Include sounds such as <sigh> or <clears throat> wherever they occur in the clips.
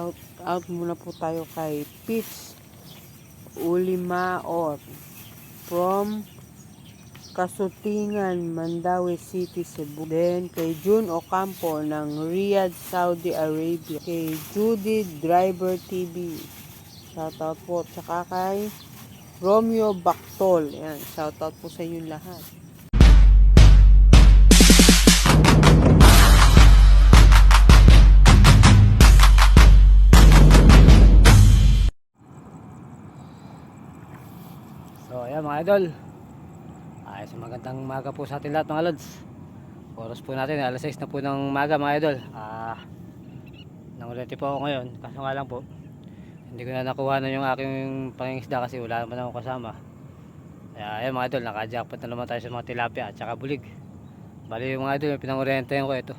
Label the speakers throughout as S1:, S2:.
S1: Out, out muna po tayo kay Peach Ulimaor from Kasutingan, Mandawi City, Cebu. Then kay June Ocampo ng Riyadh, Saudi Arabia. Kay Judy Driver TV. Shoutout po. Tsaka kay Romeo Bactol. Yan, shoutout po sa inyo lahat.
S2: Idol. Ayos magandang umaga po sa ating lahat mga lods. Oras po natin alas 6 na po ng umaga mga idol. Ah, Nangulati po ako ngayon Kaso nga lang po Hindi ko na nakuha na yung aking pangingisda kasi wala naman ako kasama. Kaya ayan mga idol nakajackpot na naman tayo sa mga tilapia at saka bulig. Bali yung mga idol pinangorientayan ko ito.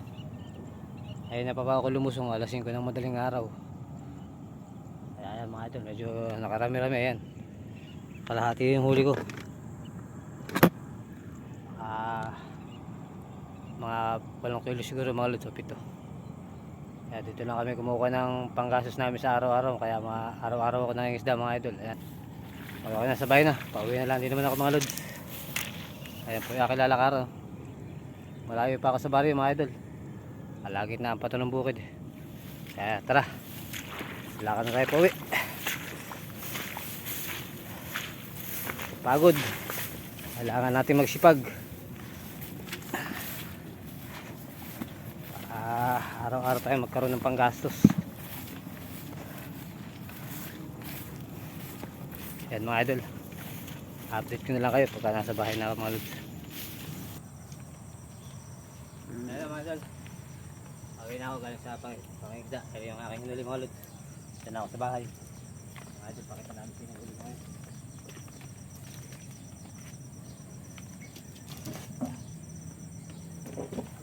S2: Ayun na pa pa ako lumusong alas 5 ng madaling araw. Kaya ayan mga idol medyo nakarami-rami ayan. Kalahati yung huli ko ah mga walong kilo siguro mga lods o pito. Kaya dito lang kami kumukuha ng panggastos namin sa araw-araw. Kaya mga araw-araw ako nangingisda mga idol. Ayan. Ako na sa bahay na. Pauwi na lang din naman ako mga lods. Ayan po yung aking lalakar oh. malayo pa ako sa barrio mga idol. Alagit na ang pato ng bukid. Kaya tara. Lakad na tayo pauwi. Pagod. Kailangan natin magsipag ah araw-araw tayo magkaroon ng panggastos. Yan mga idol. Update ko na lang kayo pagka nasa bahay na ako mga lods. Ayun mga idol. Awin na ako galing sa pang pangigda. Kaya yung aking hinuli mga lods. Dyan ako sa bahay. Mga idol pakita namin sa inyo ngayon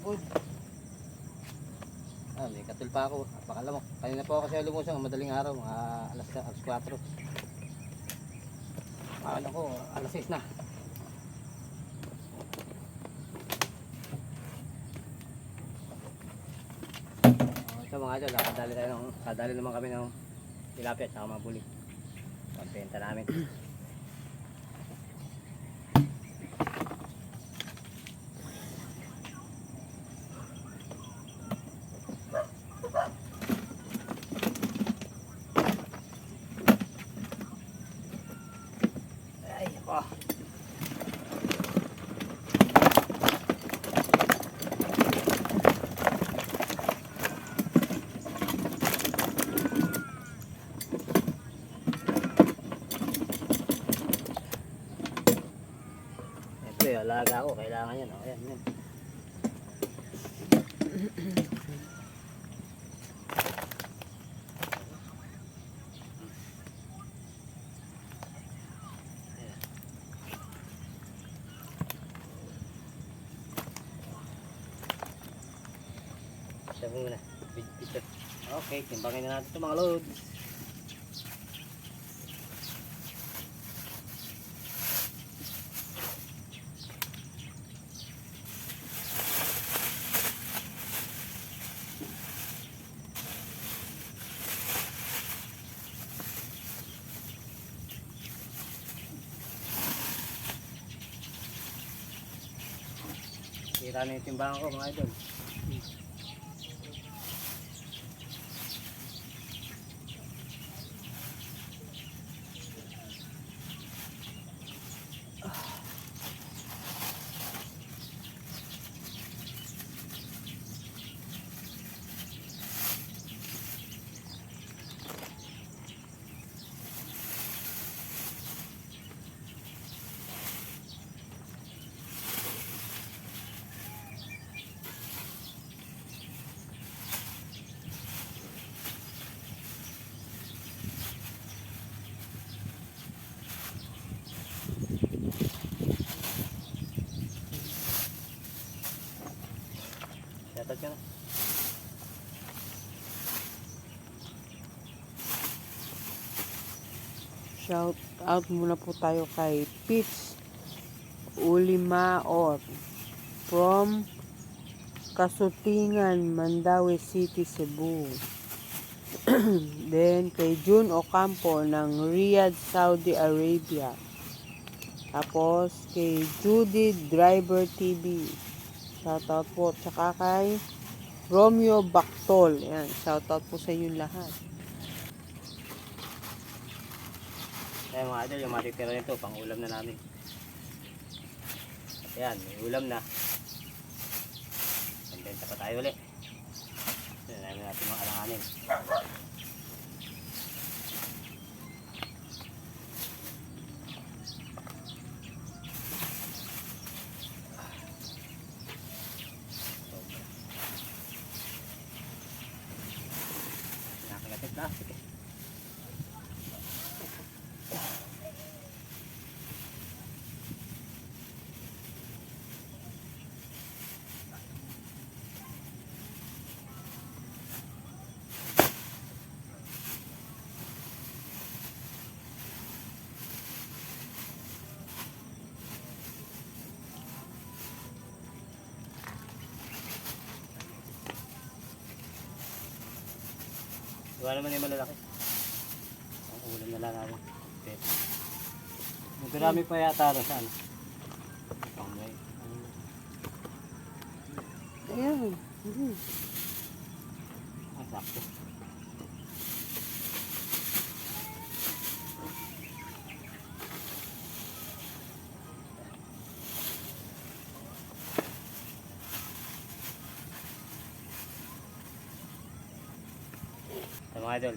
S2: Good. Ah, may katul pa ako. Napakalamok. Kanina po ako kasi lumusong madaling araw, mga alas, alas 4. Ano ko, alas 6 na. Oh, ito mga idol, kadali tayo ng, kadali naman kami ng tilapia at mga buli. Pagbenta namin. Ay, ako. Ito yung alaga ko, kailangan yan. Oh. Ayan, yan. Siya muna. Big picture. Okay, timbangin na natin ito mga loads. Tira na yung timbangan ko mga idol. Ka na.
S1: Shout out muna po tayo kay Peach Ulimaor from Kasutingan, Mandawi City, Cebu. <clears throat> Then, kay June Ocampo ng Riyadh, Saudi Arabia. Tapos, kay Judy Driver TV. Shoutout po. Tsaka kay Romeo Bactol. Yan, shoutout po sa inyo lahat.
S2: Kaya mga idol, yung matitira nito, pang ulam na namin. At yan, may ulam na. Pambenta pa tayo ulit. Yan, namin natin mga alanganin. Gawa naman yung malalaki. Ang ulam na lang namin. Okay. Pa yata rin sa ano. Pang may. ano,
S1: Ayan. Mhm.
S2: Ah, sakto. Sa mga idol,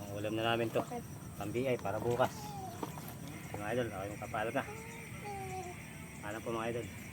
S2: ang ulam na namin to. Pambiay para bukas. Sa mga idol, ako yung kapalat na. Alam po mga idol.